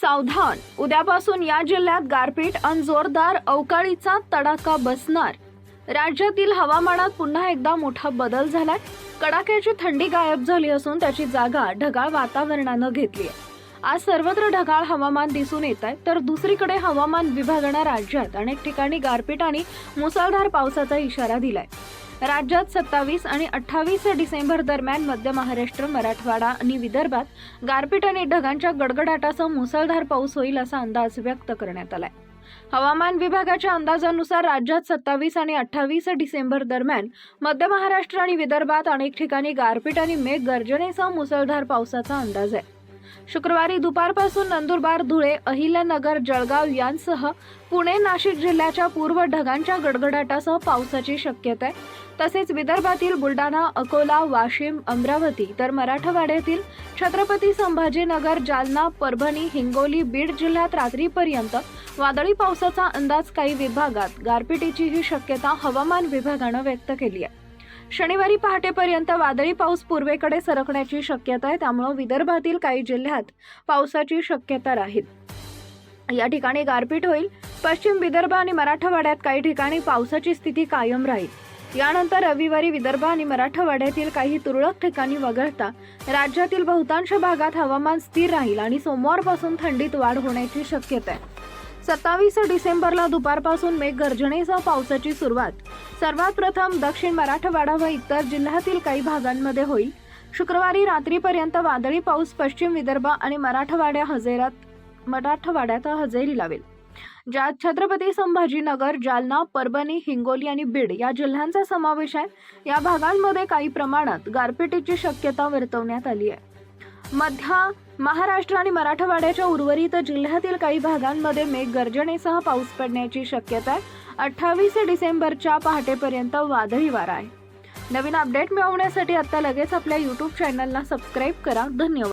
सावधान. उद्यापासून या जिल्ह्यात गारपीट आणि जोरदार अवकाळीचा तडाखा बसणार. राज्यातील हवामानात पुन्हा एकदा मोठा बदल झालाय. कडाक्याची थंडी गायब झाली असून त्याची जागा ढगाळ वातावरणानं घेतली आहे. आज सर्वत्र ढगाळ हवामान दिसून येत आहे तर दुसरीकडे हवामान विभागानं राज्यात अनेक ठिकाणी गारपीट आणि मुसळधार पावसाचा इशारा दिलाय. राज्यात सत्तावीस आणि अठ्ठावीस डिसेंबर दरम्यान मध्य महाराष्ट्र मराठवाडा आणि विदर्भात गारपीट आणि ढगांच्या गडगडाटासह मुसळधार पाऊस होईल असा अंदाज व्यक्त करण्यात आलाय. हवामान विभागाच्या अंदाजानुसार राज्यात सत्तावीस आणि अठ्ठावीस डिसेंबर दरम्यान मध्य महाराष्ट्र आणि विदर्भात अनेक ठिकाणी गारपीट आणि मेघ गर्जनेसह मुसळधार पावसाचा अंदाज आहे. शुक्रवारी दुपारपासून नंदुरबार धुळे अहिल्यानगर जळगाव यांसह पुणे नाशिक जिल्ह्याच्या पूर्व ढगांच्या गडगडाटासह पावसाची शक्यता आहे. तसेच विदर्भातील बुलढाणा अकोला वाशिम अमरावती तर मराठवाड्यातील छत्रपती संभाजीनगर जालना परभणी हिंगोली बीड जिल्ह्यात रात्रीपर्यंत वादळी पावसाचा अंदाज काही विभागात गारपिटीचीही शक्यता हवामान विभागानं व्यक्त केली आहे. शनिवारी पहाटेपर्यंत वादळी पाऊस पूर्वेकडे सरकण्याची शक्यता आहे त्यामुळे विदर्भातील काही जिल्ह्यात पावसाची शक्यता राहील. या ठिकाणी गारपीट होईल. पश्चिम विदर्भ आणि मराठवाड्यात काही ठिकाणी पावसाची स्थिती कायम राहील. यानंतर रविवारी विदर्भ आणि मराठवाड्यातील काही तुरळक ठिकाणी वगळता राज्यातील बहुतांश भागात हवामान स्थिर राहील आणि सोमवारपासून थंडीत वाढ होण्याची शक्यता आहे. सत्तावीस डिसेंबरला दुपारपासून मेघगर्जनेसह पावसाची सुरुवात. सर्वात प्रथम दक्षिण मराठवाडा व इतर जिल्ह्यातील काही भागांमध्ये होईल. शुक्रवारी रात्रीपर्यंत वादळी पाऊस पश्चिम विदर्भ आणि मराठवाड्या हजेरात मराठवाड्यात हजेरी लावेल. ज्यात छत्रपती संभाजीनगर जालना परभणी हिंगोली आणि बीड या जिल्ह्यांचा समावेश आहे. या भागांमध्ये काही प्रमाणात गारपिटीची शक्यता वर्तवण्यात आली आहे. मध्य महाराष्ट्र आणि मराठवाड्याच्या उर्वरित जिल्ह्यातील काही भागांमध्ये मेघगर्जनेसह पाऊस पडण्याची शक्यता आहे. अठ्ठावीस डिसेंबरच्या पहाटेपर्यंत वादळी वारा आहे. नवीन अपडेट मिळवण्यासाठी आता लगेच आपल्या यूट्यूब चॅनलला सबस्क्राईब करा. धन्यवाद.